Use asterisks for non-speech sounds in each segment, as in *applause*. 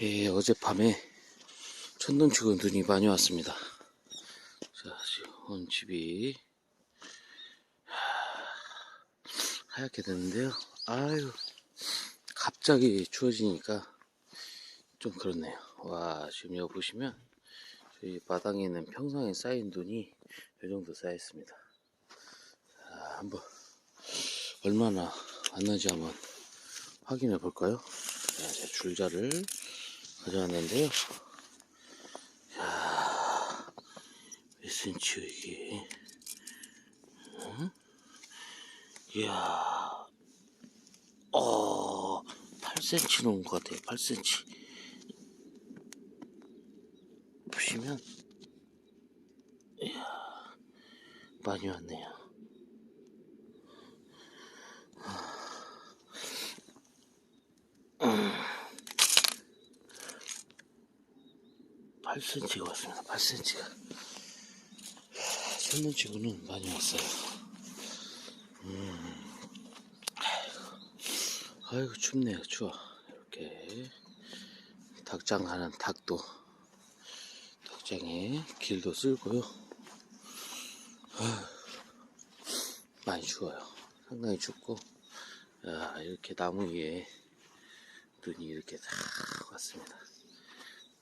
예, 어젯밤에 천둥치고 눈이 많이 왔습니다. 자, 지금 집이 하- 하얗게 됐는데요. 아유, 갑자기 추워지니까 좀 그렇네요. 와, 지금 여기 보시면 저희 마당에 있는 평상에 쌓인 눈이 이 정도 쌓였습니다. 자, 한번 얼마나 왔는지 한번 확인해 볼까요? 자, 제가 줄자를 가져왔는데요. 자, 몇 센치요, 이게? 응? 이야, 어, 8cm 놓은 것 같아요, 8cm. 보시면, 이야, 많이 왔네요. 8cm가 왔습니다. 8cm가. 천문치고는 많이 왔어요. 음. 아이고, 춥네요. 추워. 이렇게. 닭장 하는 닭도, 닭장에 길도 쓸고요. 많이 추워요. 상당히 춥고, 야, 이렇게 나무 위에 눈이 이렇게 다 왔습니다.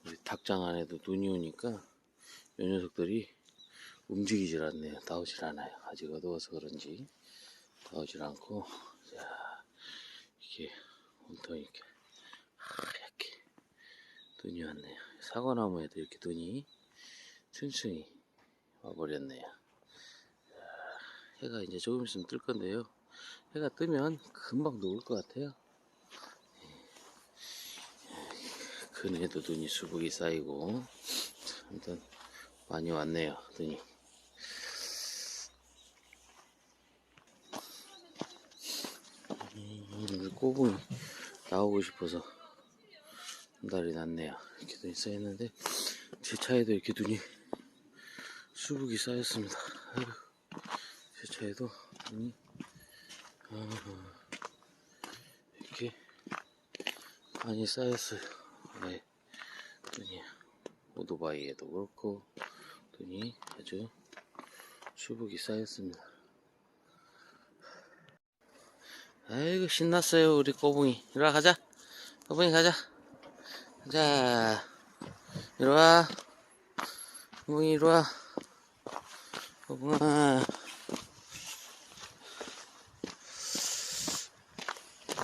우리 닭장 안에도 눈이 오니까 요 녀석들이 움직이질 않네요. 나오질 않아요. 아직 어두워서 그런지 나오질 않고 자 이게 온통 이렇게 하얗게 눈이 왔네요. 사과나무에도 이렇게 눈이 층층이 와버렸네요. 자, 해가 이제 조금 있으면 뜰 건데요. 해가 뜨면 금방 녹을 것 같아요. 그네도 눈이 수북이 쌓이고. 아무튼 많이 왔네요 눈이. 꼬붕이 나오고 싶어서 날이 났네요. 이렇게 눈이 쌓였는데 제 차에도 이렇게 눈이 수북이 쌓였습니다. 아이고, 제 차에도 눈이 아, 이렇게 많이 쌓였어요 네, 눈이 오토바이에도 그렇고 눈이 아주 수북이 쌓였습니다. 아이고 신났어요 우리 꼬붕이. 이리 와 가자. 꼬붕이 가자. 가자 이리 와 꼬붕이 이리 와 꼬붕아.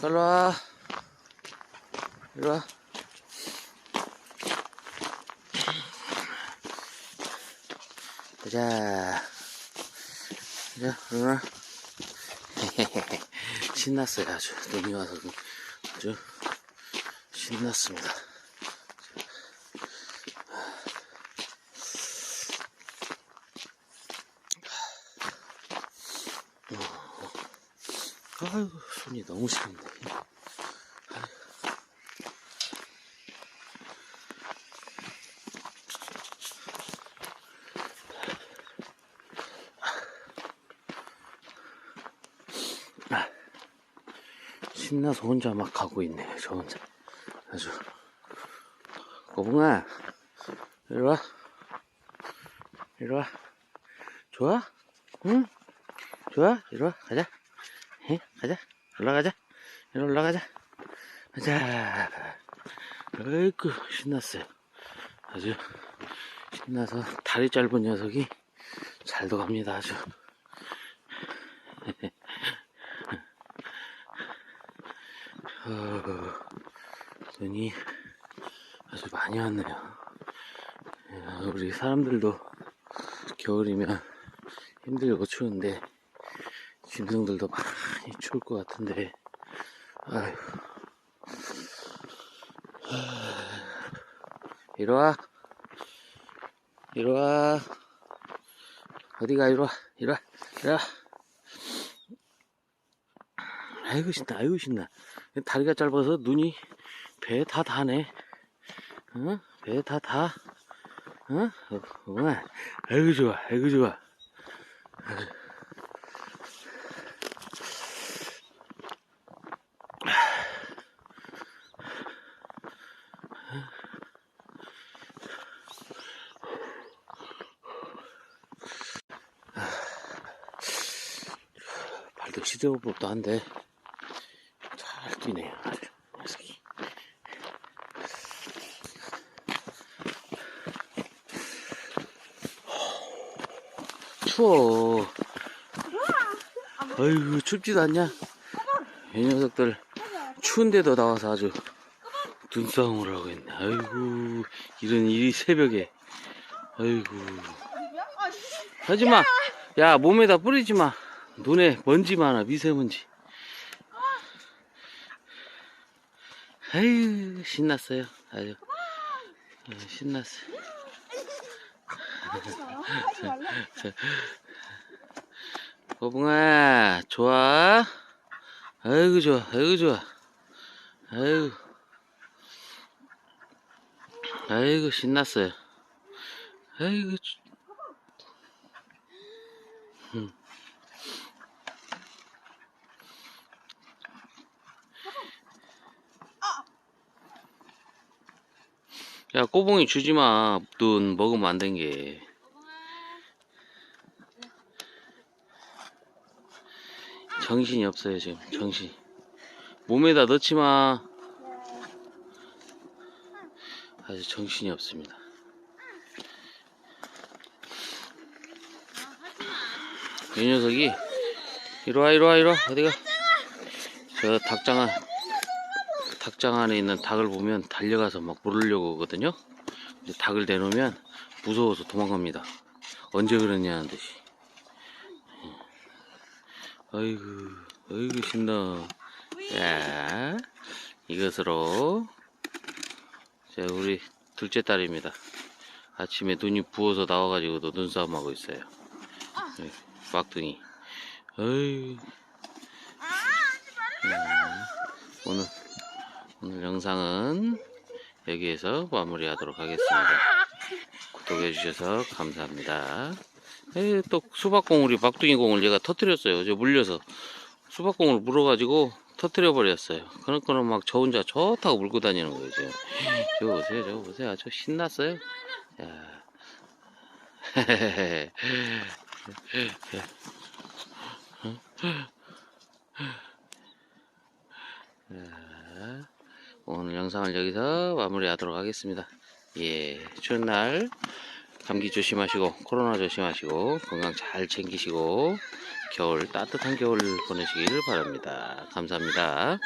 일로 와. 이리 와 가자. 가자, 누나. 신났어요, 아주. 눈이 와서 아주 신났습니다. 아이고, 손이 너무 시렵네. 신나서 혼자 막 가고 있네요, 저 혼자. 아주. 꼬붕아, 이리 와. 이리 와. 좋아? 응? 좋아? 이리 와. 가자. 해? 가자. 올라가자. 이리 올라가자. 가자. 아이고, 신났어요. 아주 신나서 다리 짧은 녀석이 잘 도 갑니다, 아주. 눈이 아주 많이 왔네요. 야, 우리 사람들도 겨울이면 힘들고 추운데 짐승들도 많이 추울 것 같은데 아휴. 이리 와. 이리 와. 어디가 이리 와? 이리 와. 이리 와. 아이고 신나 아이고 신나 다리가 짧아서 눈이 배에 다 다네. 응? 배에 다 다. 응? 응. 아이고 좋아, 아이고 좋아. 발도 시대법도 한데 아주 녀석이 추워. 아이고 춥지도 않냐? 이 녀석들 추운데도 나와서 아주 눈싸움을 하고 있네. 아이고 이런 일이 새벽에. 아이고. 하지마. 야 몸에다 뿌리지마. 눈에 먼지 많아 미세먼지 아유 신났어요. 아주 어, 신났어요. *laughs* 꼬붕아 좋아? 아이고 좋아 아이고 좋아. 아이고. 아이고 신났어요. 아이고 야 꼬붕이 주지마. 눈 먹으면 안 된 게. 정신이 없어요 지금. 정신. 몸에다 넣지 마. 아주 정신이 없습니다. 이 녀석이. 이리와 이리와 이리와. 어디가? 저 닭장 안 닭장 안에 있는 닭을 보면 달려가서 막 물으려고 하거든요 이제 닭을 내놓으면 무서워서 도망갑니다 언제 그랬냐는 듯이 아이고, 아이고, 신나. 자, 이것으로, 자, 우리 둘째 딸입니다. 아침에 눈이 부어서 나와가지고도 눈싸움하고 있어요. 네, 막둥이. 아이 오늘, 오늘 영상은 여기에서 마무리하도록 하겠습니다. 구독해주셔서 감사합니다. 에, 또 수박공 우리 막둥이 공을 얘가 터뜨렸어요. 저 물려서 수박공을 물어가지고 터뜨려 버렸어요. 그러니까 막저 혼자 좋다고 물고 다니는 거예요 지금. 저거 보세요, 저거 보세요. 아주 신났어요. 야. *laughs* 자, 오늘 영상을 여기서 마무리하도록 하겠습니다. 예, 추운 날 감기 조심하시고 코로나 조심하시고 건강 잘 챙기시고 겨울 따뜻한 겨울 보내시길 바랍니다. 감사합니다.